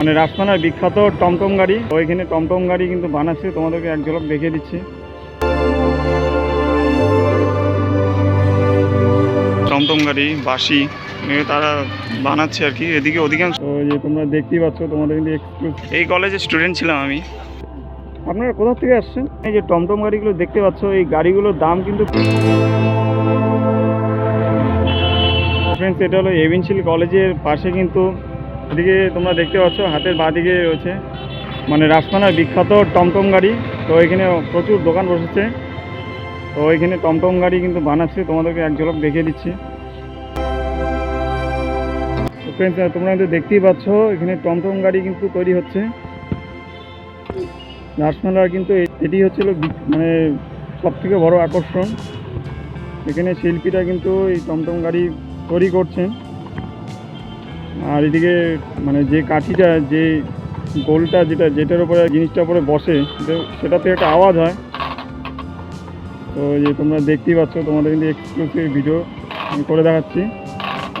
মানে রাজপানার বিখ্যাত টমটম গাড়ি। ওইখানে টমটম গাড়ি কিন্তু বানাচ্ছে। তোমাদেরকে এক ঝলক দেখিয়ে দিচ্ছি। টমটম গাড়ি বাসি তারা বানাচ্ছে আর কি। এদিকে অধিকাংশ তো যে তোমরা দেখতেই পাচ্ছ তোমাদের কিন্তু এই কলেজে স্টুডেন্ট ছিলাম আমি। আপনারা কোথা থেকে আসছেন? এই যে টমটম গাড়িগুলো দেখতে পাচ্ছ এই গাড়িগুলোর দাম কিন্তু ফ্রেন্ডস এটা হলো এভিনশিল কলেজের পাশে কিন্তু এদিকে তোমরা দেখতে পাচ্ছ, হাতের বাঁ দিকে রয়েছে মানে রাজপানার বিখ্যাত টমটম গাড়ি। তো এখানে প্রচুর দোকান বসেছে। তো এখানে টমটম গাড়ি কিন্তু বানাচ্ছে। তোমাদেরকে এক ঝলক দেখিয়ে দিচ্ছি। তোমরা কিন্তু দেখতেই পাচ্ছ, এখানে টমটম গাড়ি কিন্তু তৈরি হচ্ছে। রাসমেলার কিন্তু এটি হচ্ছিল মানে সব থেকে বড় আকর্ষণ। এখানে শিল্পীরা কিন্তু এই টমটম গাড়ি তৈরি করছেন। আর এদিকে মানে যে কাঠিটা, যে গোলটা যেটা, যেটার উপরে জিনিসটার উপরে বসে সেটা থেকে একটা আওয়াজ হয়। তো যে তোমরা দেখতেই পাচ্ছ, তোমাদের কিন্তু এক্সক্লুসিভ ভিডিও করে দেখাচ্ছি।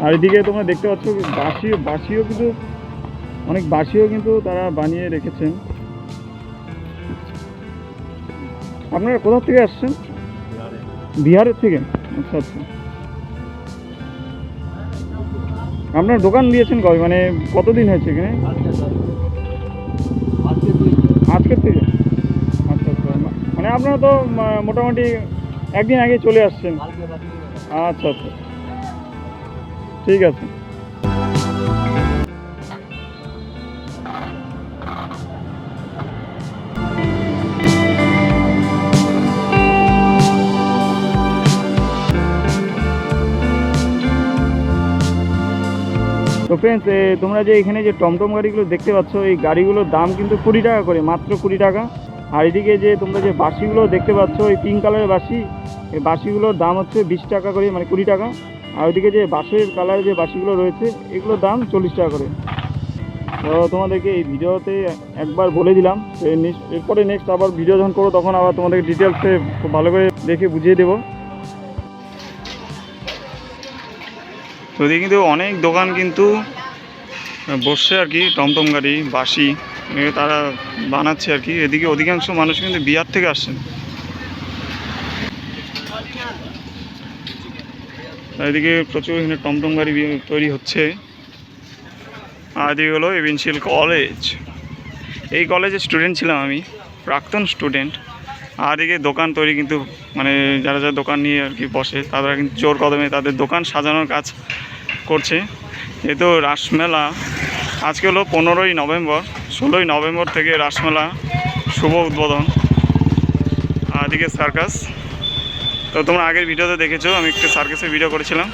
আর এদিকে তোমরা দেখতে পাচ্ছ, বাঁশিও বাঁশিও কিন্তু, অনেক বাঁশিও কিন্তু তারা বানিয়ে রেখেছেন। আপনারা কোথা থেকে আসছেন? বিহারের থেকে? আচ্ছা আচ্ছা। আপনার দোকান দিয়েছেন কবে? মানে কতদিন হয়েছে এখানে? আজকের থেকে? আচ্ছা আচ্ছা। মানে আপনারা তো মোটামুটি একদিন আগে চলে আসছেন। আচ্ছা আচ্ছা। ঠিক আছে। তো ফ্রেন্ডস তোমরা যে এখানে যে টমটম গাড়িগুলো দেখতে পাচ্ছ, এই গাড়িগুলোর দাম কিন্তু কুড়ি টাকা করে, মাত্র কুড়ি টাকা। আর এদিকে যে তোমরা যে বাসিগুলো দেখতে পাচ্ছ, এই পিঙ্ক কালারের বাসি এই বাসিগুলোর দাম হচ্ছে বিশ টাকা করে মানে কুড়ি টাকা। আর ওইদিকে যে বাসের কালারের যে বাসিগুলো রয়েছে, এগুলোর দাম চল্লিশ টাকা করে। তো তোমাদেরকে এই ভিডিওতে একবার বলে দিলাম এরপরে নেক্সট আবার ভিডিও যখন করব, তখন আবার তোমাদেরকে ডিটেলসে খুব ভালো করে দেখে বুঝিয়ে দেবো। তো এদিকে কিন্তু অনেক দোকান কিন্তু বসছে আর কি, টমটম গাড়ি বাসি তারা বানাচ্ছে আর কি। এদিকে অধিকাংশ মানুষ কিন্তু বিহার থেকে আসছেন। এদিকে প্রচুর এখানে টমটম গাড়ি তৈরি হচ্ছে। আর এদিকে হলো এভিনশিয়াল কলেজ এই কলেজে স্টুডেন্ট ছিলাম আমি, প্রাক্তন স্টুডেন্ট আর এদিকে দোকান তৈরি কিন্তু মানে যারা যারা দোকান নিয়ে আর কি বসে, তারা কিন্তু জোর কদমে তাদের দোকান সাজানোর কাজ করছে। যেহেতু রাসমেলা। আজকে হলো পনেরোই নভেম্বর, ষোলোই নভেম্বর থেকে রাসমেলা শুভ উদ্বোধন। আর এদিকে সার্কাস। তো তোমরা আগের ভিডিওতে দেখেছ, আমি একটু সার্কাসের ভিডিও করেছিলাম।